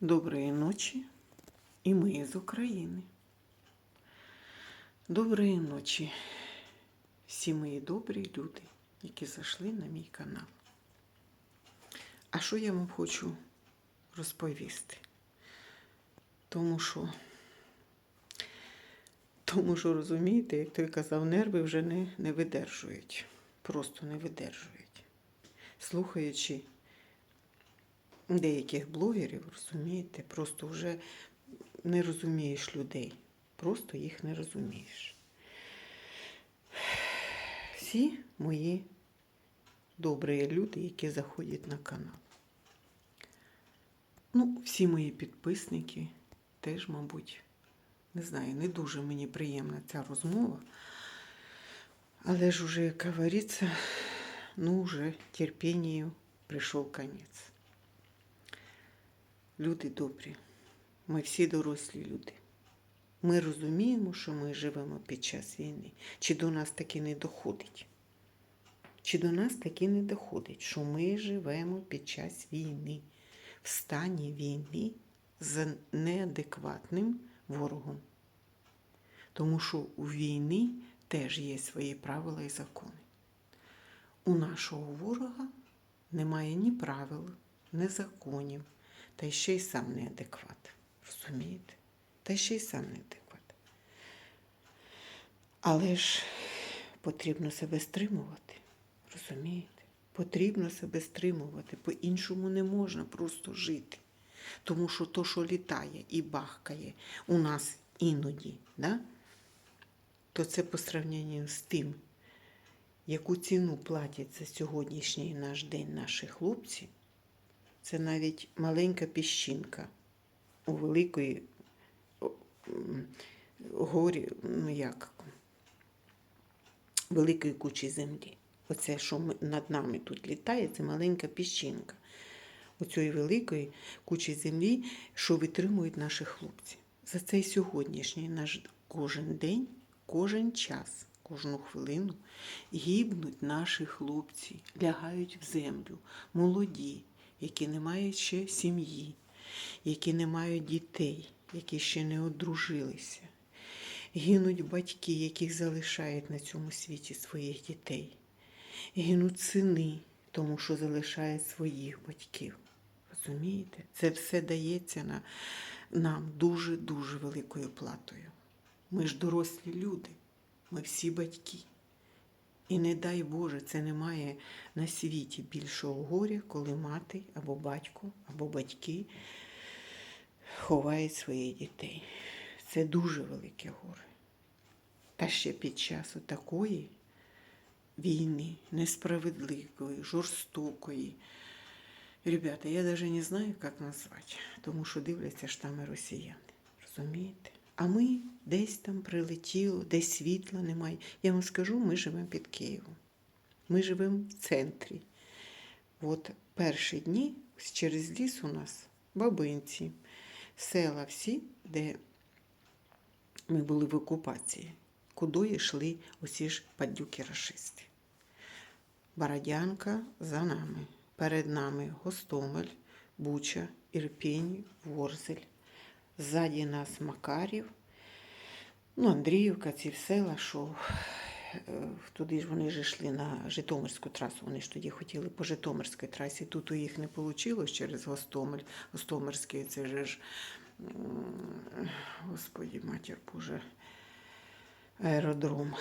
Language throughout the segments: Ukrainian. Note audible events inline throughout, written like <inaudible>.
Доброї ночі і ми з України. Доброї ночі, всі мої добрі люди, які зайшли на мій канал. А що я вам хочу розповісти? Тому що, тому що розумієте, як той казав, нерви вже не, не видержують. Просто не видержують. Слухаючи деяких блогерів, розумієте, просто вже не розумієш людей. Просто їх не розумієш. Всі мої добрі люди, які заходять на канал. Ну, всі мої підписники теж, мабуть, не знаю, не дуже мені приємна ця розмова. Але ж уже, як говориться, ну, вже терпінню прийшов кінець. Люди добрі, ми всі дорослі люди. Ми розуміємо, що ми живемо під час війни. Чи до нас таки не доходить? Чи до нас таки не доходить, що ми живемо під час війни, в стані війни з неадекватним ворогом? Тому що у війни теж є свої правила і закони. У нашого ворога немає ні правил, ні законів, та ще й сам неадекват. Розумієте? Та ще й сам неадекват. Але ж потрібно себе стримувати. Розумієте? Потрібно себе стримувати. По-іншому не можна просто жити. Тому що то, що літає і бахкає у нас іноді, да? то це по сравненню з тим, яку ціну платять за сьогоднішній наш день наші хлопці, це навіть маленька піщинка у великої горі, ну як, великої кучі землі. Оце, що над нами тут літає, це маленька піщинка. Оцієї великої кучі землі, що витримують наші хлопці. За цей сьогоднішній наш кожен день, кожен час, кожну хвилину гибнуть наші хлопці, лягають в землю, молоді, які не мають ще сім'ї, які не мають дітей, які ще не одружилися. Гинуть батьки, яких залишають на цьому світі своїх дітей. Гинуть сини, тому що залишають своїх батьків. Розумієте? Це все дається на, нам дуже-дуже великою платою. Ми ж дорослі люди, ми всі батьки. І не дай Боже, це немає на світі більшого горя, коли мати або батько, або батьки ховають своїх дітей. Це дуже велике горе. Та ще під час такої війни, несправедливої, жорстокої. Ребята, я навіть не знаю, як назвати, тому що дивляться ж там росіяни. Розумієте? А ми десь там прилетіло, десь світла немає. Я вам скажу, ми живемо під Києвом. Ми живемо в центрі. От перші дні через ліс у нас бабинці, села всі, де ми були в окупації, куди йшли усі ж падюки рашисти. Бородянка за нами. Перед нами Гостомель, Буча, Ірпінь, Ворзель. Ззаді нас Макарів, ну, Андріївка, ці села, що е, туди ж вони ж йшли на Житомирську трасу. Вони ж тоді хотіли по Житомирській трасі. Тут у їх не вийшло через Гостомель. Гостомирський це ж, господі, матір Боже, аеродром.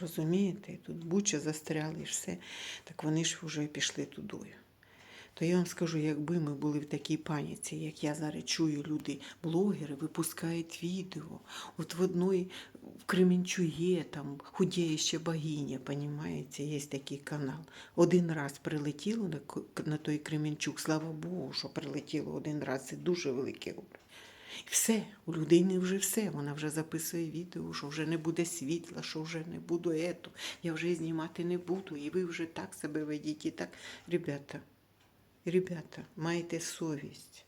Розумієте, тут буча застряли і все. Так вони ж вже пішли тудою. То я вам скажу, якби ми були в такій паніці, як я зараз чую, люди, блогери випускають відео. От в одної в Кременчу є там худіюча богиня, понімаєте, є такий канал. Один раз прилетіло на, на той Кременчук, слава Богу, що прилетіло один раз. Це дуже велике горе. І все, у людини вже все. Вона вже записує відео, що вже не буде світла, що вже не буду ето, я вже знімати не буду. І ви вже так себе ведіть і так. Ребята, ребята, майте совість,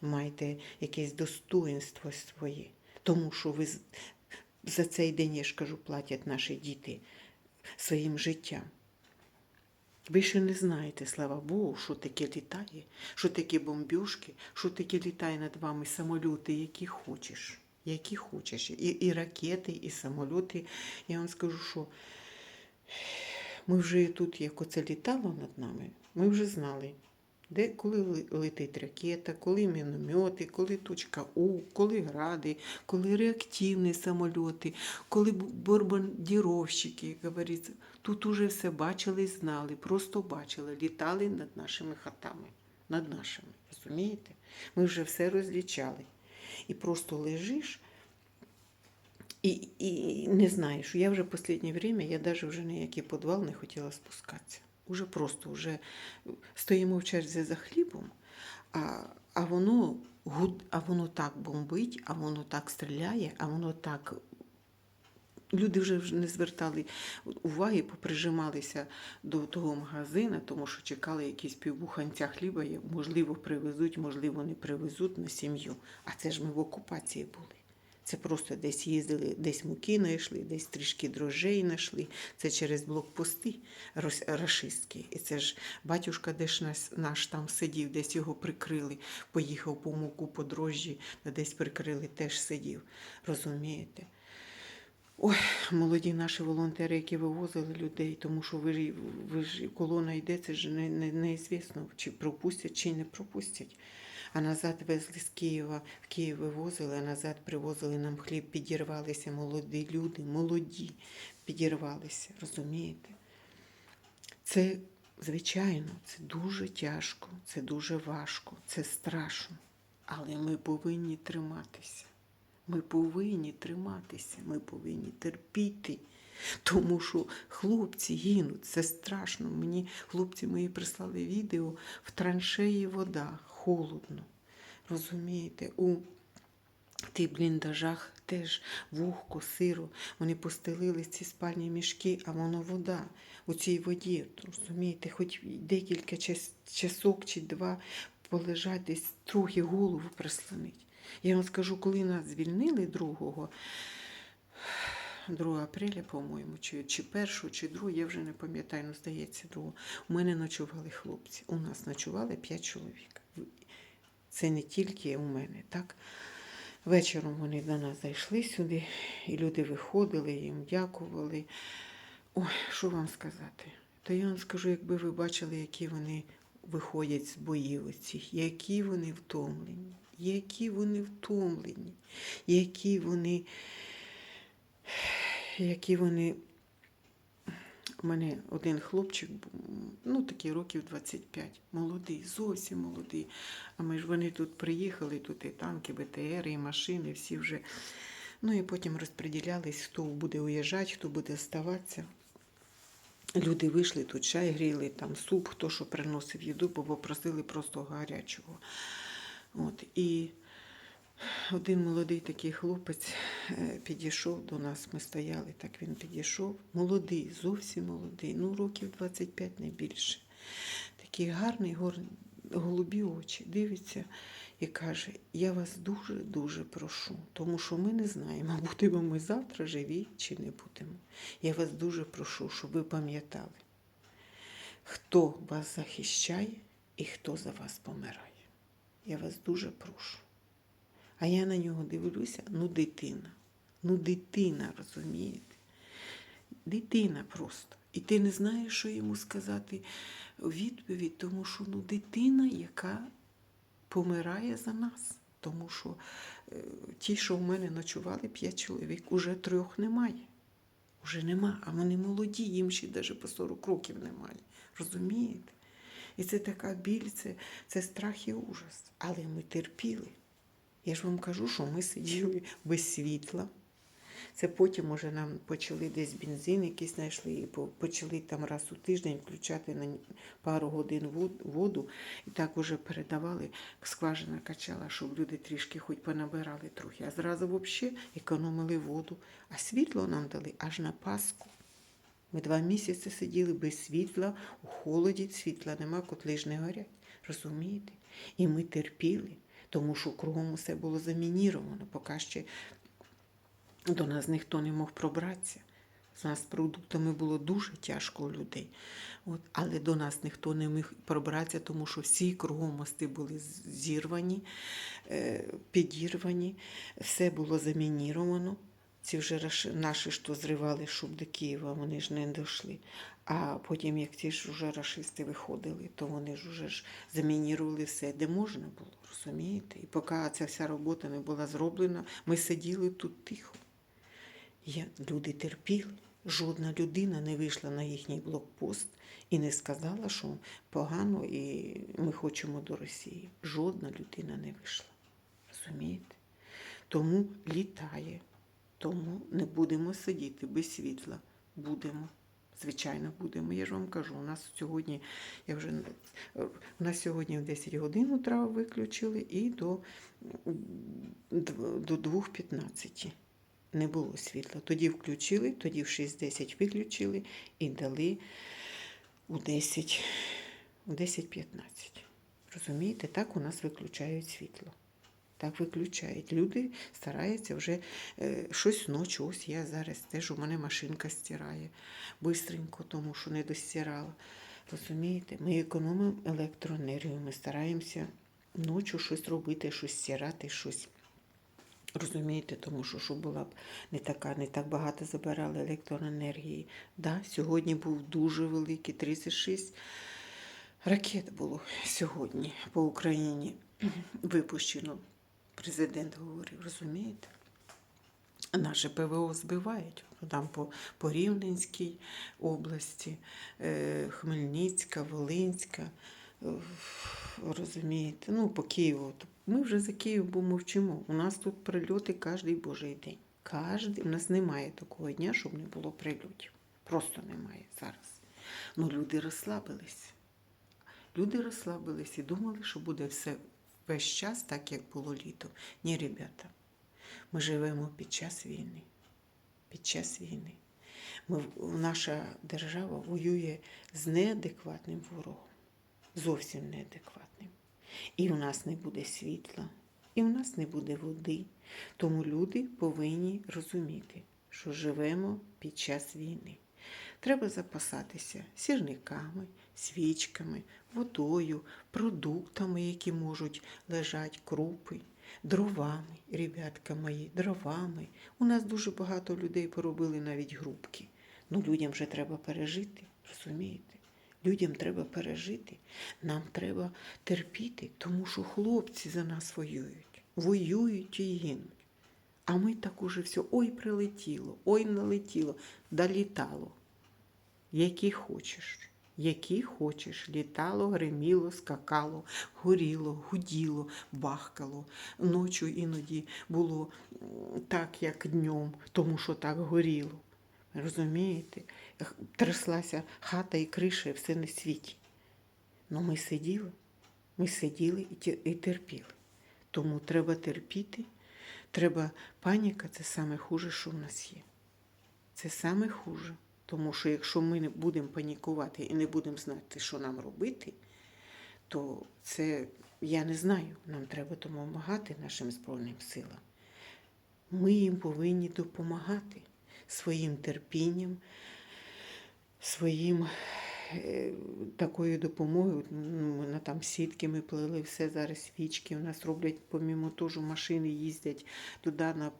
майте якесь достоинство своє. Тому що ви за цей день, я ж кажу, платять наші діти своїм життям. Ви ще не знаєте, слава Богу, що таке літає, що таке бомбіжки, що таке літає над вами самоліти, які хочеш. Які хочеш. І, і ракети, і самоліти. Я вам скажу, що ми вже тут, як оце літало над нами, ми вже знали, де коли летить ракета, коли міномети, коли точка У, коли гради, коли реактивні самольоти, коли як говориться. Тут уже все бачили і знали, просто бачили, літали над нашими хатами, над нашими. Розумієте? Ми вже все розлічали. І просто лежиш і, і не знаєш. Я вже в останнє время, я навіть вже ніякий підвал не хотіла спускатися. Уже просто вже стоїмо в черзі за хлібом, а, а, воно, а воно так бомбить, а воно так стріляє, а воно так. Люди вже не звертали уваги, поприжималися до того магазина, тому що чекали якісь півбуханця хліба, можливо, привезуть, можливо, не привезуть на сім'ю. А це ж ми в окупації були. Це просто десь їздили, десь муки знайшли, десь трішки дрожжей знайшли. Це через блокпости рашистські. І це ж батюшка, де ж наш, наш там сидів, десь його прикрили, поїхав по муку, по дрожжі, десь прикрили, теж сидів. Розумієте? Ой, молоді наші волонтери, які вивозили людей, тому що ви, ви ж колона йде, це ж не, не, неізвісно, чи пропустять, чи не пропустять. А назад везли з Києва, в Київ вивозили, а назад привозили нам хліб, підірвалися молоді люди, молоді, підірвалися, розумієте? Це, звичайно, це дуже тяжко, це дуже важко, це страшно. Але ми повинні триматися. Ми повинні триматися, ми повинні терпіти. Тому що хлопці гинуть, це страшно. Мені хлопці мої прислали відео в траншеї вода, холодно. Розумієте, у тих бліндажах теж вогко, сиро. Вони постелили ці спальні мішки, а воно вода у цій воді. Розумієте, хоч декілька час, часок чи два полежать десь трохи голову прислонить. Я вам скажу, коли нас звільнили 2, 2 апреля, по-моєму, чи, чи 1, чи 2, я вже не пам'ятаю, ну, здається, 2. У мене ночували хлопці. У нас ночували 5 чоловік. Це не тільки у мене, так? Вечором вони до нас зайшли сюди, і люди виходили, їм дякували. Ой, що вам сказати? То я вам скажу, якби ви бачили, які вони виходять з боїв оцих, які вони втомлені, які вони втомлені, які вони, які вони. У мене один хлопчик, ну такий років 25, молодий, зовсім молодий. А ми ж вони тут приїхали, тут і танки, БТР, і машини, всі вже. Ну і потім розподілялись, хто буде уїжджати, хто буде оставатися. Люди вийшли, тут чай гріли, там суп, хто що приносив їду, бо попросили просто гарячого. От, і один молодий такий хлопець е, підійшов до нас, ми стояли, так він підійшов. Молодий, зовсім молодий, ну років 25 не більше. Такий гарний, голубі очі, дивиться і каже: Я вас дуже-дуже прошу, тому що ми не знаємо, <laughs> будемо ми завтра живі чи не будемо. Я вас дуже прошу, щоб ви пам'ятали, хто вас захищає і хто за вас помирає. Я вас дуже прошу. А я на нього дивлюся, ну дитина. Ну дитина, розумієте? Дитина просто. І ти не знаєш, що йому сказати у відповідь, тому що ну, дитина, яка помирає за нас. Тому що е, ті, що в мене ночували, п'ять чоловік, уже трьох немає. Уже нема, а вони молоді, їм ще навіть по 40 років немає. Розумієте? І це така біль, це, це страх і ужас. Але ми терпіли. Я ж вам кажу, що ми сиділи без світла. Це потім уже нам почали десь бензин якийсь знайшли, і почали там раз у тиждень включати на пару годин воду. І так уже передавали, скважина качала, щоб люди трішки хоч понабирали трохи. А зразу взагалі економили воду. А світло нам дали аж на Пасху. Ми два місяці сиділи без світла, у холоді світла нема, котли ж не горять. Розумієте? І ми терпіли, тому що кругом усе було замініровано, поки ще до нас ніхто не мог пробратися. З нас продуктами було дуже тяжко у людей. От, але до нас ніхто не міг пробратися, тому що всі кругом мости були зірвані, е, підірвані, все було замініровано. Ці вже наші, що зривали, щоб до Києва, вони ж не дійшли. А потім, як ті ж вже рашисти виходили, то вони ж вже ж замінірували все, де можна було, розумієте? І поки ця вся робота не була зроблена, ми сиділи тут тихо. Я, люди терпіли. Жодна людина не вийшла на їхній блокпост і не сказала, що погано і ми хочемо до Росії. Жодна людина не вийшла. Розумієте? Тому літає. Тому не будемо сидіти без світла. Будемо. Звичайно, будемо. Я ж вам кажу, у нас сьогодні, я вже у нас сьогодні в 10 годин утра виключили і до, до 2.15 не було світла. Тоді включили, тоді в 6.10 виключили і дали у 10, у 10.15. Розумієте, так у нас виключають світло. Так виключають. Люди стараються вже е, щось ночі. Ось я зараз теж у мене машинка стирає бистренько, тому що не достирала. Розумієте, ми економимо електроенергію, ми стараємося ночі щось робити, щось стирати, щось. Розумієте, тому що щоб була б не така, не так багато забирали електроенергії. Да, сьогодні був дуже великий 36 ракет було сьогодні по Україні випущено. Президент говорив, розумієте? Наше ПВО збивають. Там по, по Рівненській області, е, Хмельницька, Волинська, е, розумієте, ну, по Києву. Ми вже за Київ бо мовчимо. У нас тут прильоти кожен божий день. Кожний, у нас немає такого дня, щоб не було прильотів. Просто немає зараз. Ну, люди розслабились. Люди розслабились і думали, що буде все весь час так, як було літо. Ні, ребята, ми живемо під час війни. Під час війни. Ми, наша держава воює з неадекватним ворогом. Зовсім неадекватним. І у нас не буде світла, і у нас не буде води. Тому люди повинні розуміти, що живемо під час війни. Треба запасатися сірниками, свічками, водою, продуктами, які можуть лежати, крупи, дровами, ребятка мої, дровами. У нас дуже багато людей поробили навіть грубки. Ну, людям вже треба пережити, розумієте? Людям треба пережити, нам треба терпіти, тому що хлопці за нас воюють, воюють і гинуть. А ми так уже все, ой, прилетіло, ой, налетіло, долітало. Які хочеш, які хочеш, літало, гриміло, скакало, горіло, гуділо, бахкало. Ночі іноді було так, як днем, тому що так горіло. Розумієте? Тряслася хата і криша, і все на світі. Ну ми сиділи, ми сиділи і терпіли. Тому треба терпіти. Треба паніка це саме хуже, що в нас є. Це саме хуже. Тому що якщо ми не будемо панікувати і не будемо знати, що нам робити, то це я не знаю. Нам треба допомагати нашим Збройним силам. Ми їм повинні допомагати своїм терпінням, своїм е, такою допомогою. Ну, там сітки ми плели, все зараз свічки. У нас роблять, помімо того, машини їздять туди, на,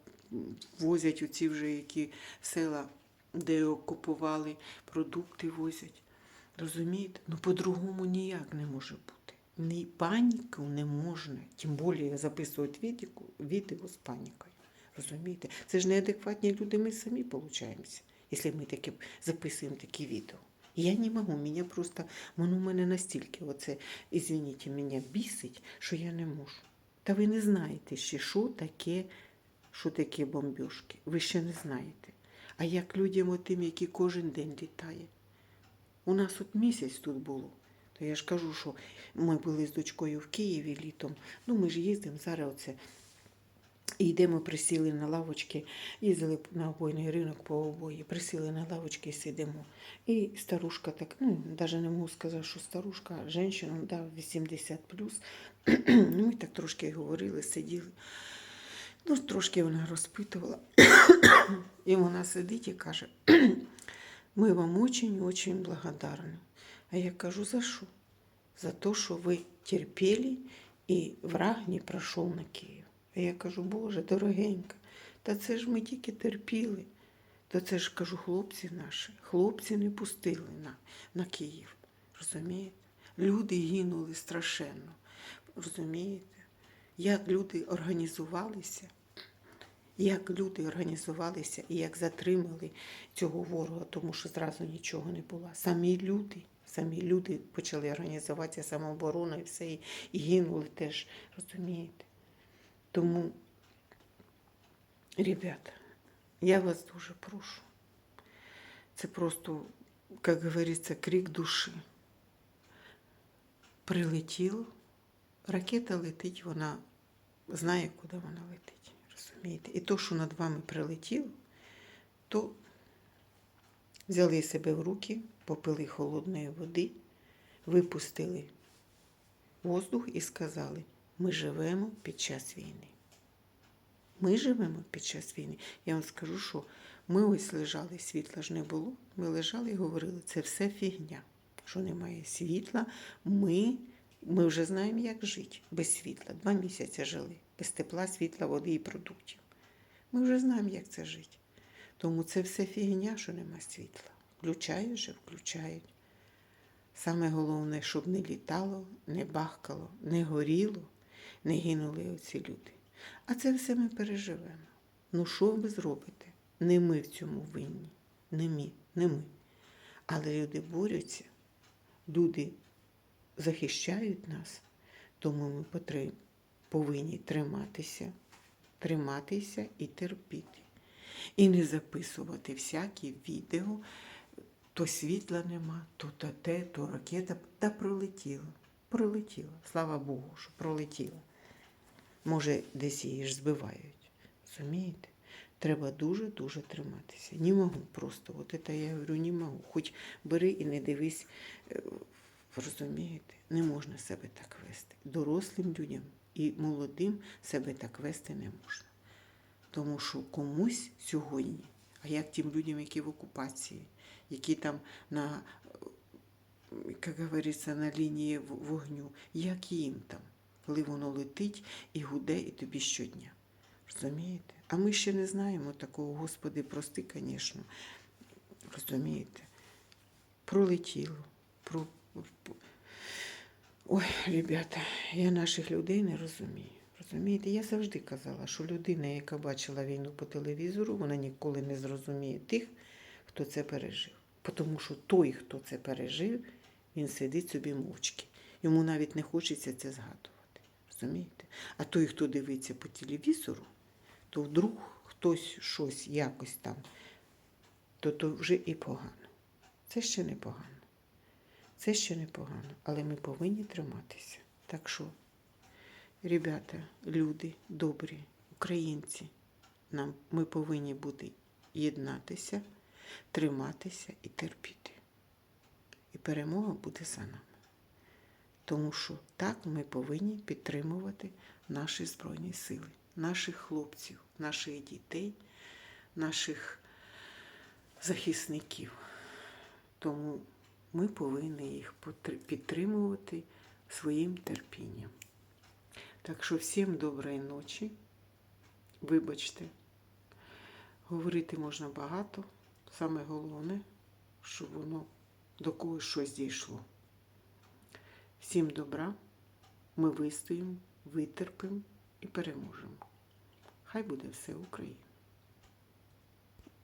возять оці вже які села, де окупували, продукти возять. Розумієте? Ну по-другому ніяк не може бути. Ні паніку не можна, тим більше записувати відео, відео з панікою. Розумієте? Це ж неадекватні люди, ми самі получаємося, якщо ми таке записуємо такі відео. Я не можу, мене просто, воно мене настільки, оце, извините, мене бісить, що я не можу. Та ви не знаєте ще, що таке, що таке бомбіжки. Ви ще не знаєте. А як людям отим, які кожен день літає. У нас от місяць тут було. То я ж кажу, що ми були з дочкою в Києві літом. Ну, ми ж їздимо зараз оце. Йдемо, присіли на лавочки, їздили на обойний ринок по обої, присіли на лавочки і сидимо. І старушка так, ну, навіть не можу сказати, що старушка, жінка, да, 80 плюс. <clears throat> ну, ми так трошки говорили, сиділи. Ну, трошки вона розпитувала. І вона сидить і каже: ми вам очень-очень благодарны. А я кажу, за що? За те, що ви терпіли і враг не пройшов на Київ. А я кажу, Боже, дорогенька, та це ж ми тільки терпіли. То це ж кажу, хлопці наші, хлопці не пустили на, на Київ. Розумієте? Люди гинули страшенно. Розумієте? Як люди організувалися, як люди організувалися і як затримали цього ворога, тому що зразу нічого не було. Самі люди, самі люди почали організуватися самооборона і все, і гинули теж, розумієте? Тому, ребята, я вас дуже прошу. Це просто, як говориться, крик душі. Прилетіло, ракета летить, вона знає, куди вона летить. Розумієте? І то, що над вами прилетіло, то взяли себе в руки, попили холодної води, випустили воздух і сказали: ми живемо під час війни. Ми живемо під час війни. Я вам скажу, що ми ось лежали, світла ж не було. Ми лежали і говорили, це все фігня, що немає світла. Ми, ми вже знаємо, як жити без світла. Два місяці жили, без тепла, світла, води і продуктів. Ми вже знаємо, як це жити. Тому це все фігня, що нема світла. Включають же, включають. Саме головне, щоб не літало, не бахкало, не горіло, не гинули оці люди. А це все ми переживемо. Ну що ви зробите? Не ми в цьому винні. Не ми, не ми. Але люди борються, люди захищають нас, тому ми повинні триматися, триматися і терпіти. І не записувати всякі відео, то світла нема, то та те, то ракета, та пролетіла. Пролетіла. Слава Богу, що пролетіла. Може, десь її ж збивають. Розумієте? Треба дуже-дуже триматися. Не можу просто. От це я говорю, не можу. Хоч бери і не дивись, е, розумієте, не можна себе так вести. Дорослим людям і молодим себе так вести не можна. Тому що комусь сьогодні, а як тим людям, які в окупації, які там на, як говориться, на лінії вогню, як їм там, коли воно летить і гуде, і тобі щодня. Розумієте? А ми ще не знаємо такого, Господи, прости, звісно. Розумієте? Пролетіло. Про... Ой, ребята, я наших людей не розумію. Розумієте, я завжди казала, що людина, яка бачила війну по телевізору, вона ніколи не зрозуміє тих, хто це пережив. Тому що той, хто це пережив, він сидить собі мовчки. Йому навіть не хочеться це згадувати. Розумієте? А той, хто дивиться по телевізору, то вдруг хтось щось якось там, то то вже і погано. Це ще не погано. Це ще не погано, але ми повинні триматися. Так що, ребята, люди добрі, українці, нам, ми повинні бути єднатися, триматися і терпіти. І перемога буде за нами. Тому що так ми повинні підтримувати наші Збройні Сили, наших хлопців, наших дітей, наших захисників. Тому ми повинні їх підтримувати своїм терпінням. Так що всім доброї ночі. Вибачте, говорити можна багато. Саме головне, щоб воно до когось щось дійшло. Всім добра, ми вистоїмо, витерпимо і переможемо. Хай буде все Україна!